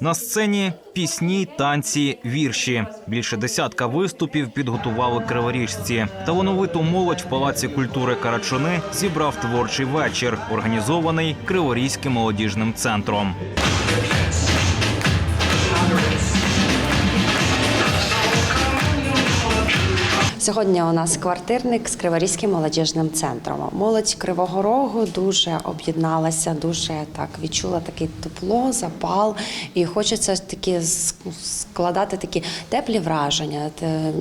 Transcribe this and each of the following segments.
На сцені пісні, танці, вірші. Більше десятка виступів підготували криворіжці. Талановиту молодь в палаці культури Карачуни зібрав творчий вечір, організований Криворізьким молодіжним центром. Сьогодні у нас квартирник з Криворізьким молодіжним центром. Молодь Кривого Рогу дуже об'єдналася, дуже так відчула таке тепло, запал, і хочеться такі складати такі теплі враження,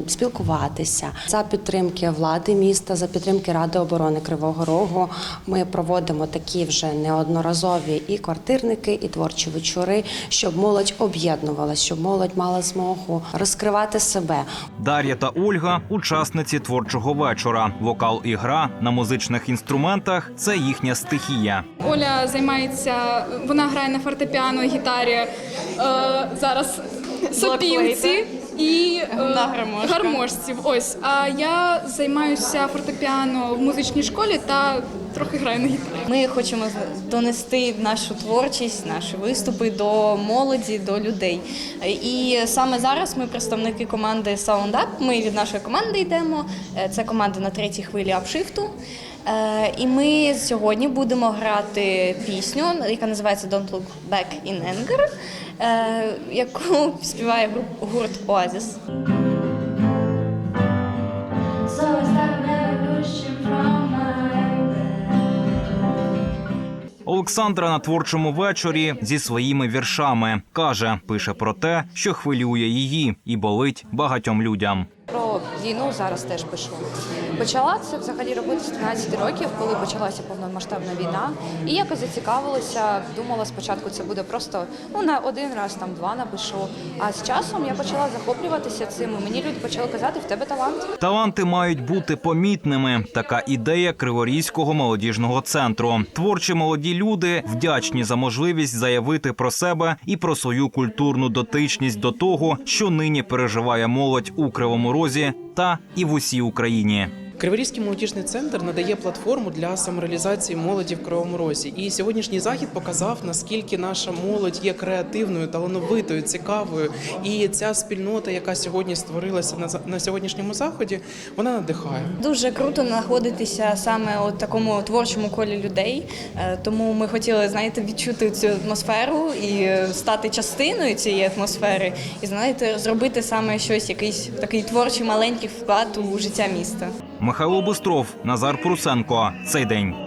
спілкуватися за підтримки влади міста, за підтримки Ради оборони Кривого Рогу. Ми проводимо такі вже неодноразові і квартирники, і творчі вечори, щоб молодь об'єднувалася, щоб молодь мала змогу розкривати себе, Дар'я та Ольга учасниці творчого вечора. Вокал і гра на музичних інструментах це їхня стихія. Оля займається, вона грає на фортепіано, гітарі, е, зараз сопілці і е, На гармошках. гармошці. Ось. А я займаюся фортепіано в музичній школі та трохи граю на гітарі. Ми хочемо донести нашу творчість, наші виступи до молоді, до людей. І саме зараз ми представники команди Sound Up. Ми від нашої команди йдемо. Е, Це команда на третій хвилі апшифту. Е, І ми сьогодні будемо грати пісню, яка називається Don't Look Back in Anger, е, яку співає гурт Оазіс. Олександра на творчому вечорі зі своїми віршами каже, пише про те, що хвилює її і болить багатьом людям. Війну зараз теж пишу. Почала це взагалі робити з 13 років, коли почалася повномасштабна війна. І якось зацікавилася. Думала спочатку, це буде просто ну на один раз, там два напишу. А з часом я почала захоплюватися цим. Мені люди почали казати, в тебе талант. Таланти мають бути помітними. Така ідея Криворізького молодіжного центру. Творчі молоді люди вдячні за можливість заявити про себе і про свою культурну дотичність до того, що нині переживає молодь у Кривому Розі та і в усій Україні. Криворізький молодіжний центр надає платформу для самореалізації молоді в Кривому Розі. І сьогоднішній захід показав, наскільки наша молодь є креативною, талановитою, цікавою. І ця спільнота, яка сьогодні створилася на сьогоднішньому заході, вона надихає. Дуже круто знаходитися саме у такому творчому колі людей. Е, Тому ми хотіли, знаєте, відчути цю атмосферу і е, стати частиною цієї атмосфери, і знаєте, зробити саме щось, якийсь такий творчий маленький вклад у життя міста. Михайло Бустров, Назар Прусенко. Цей день.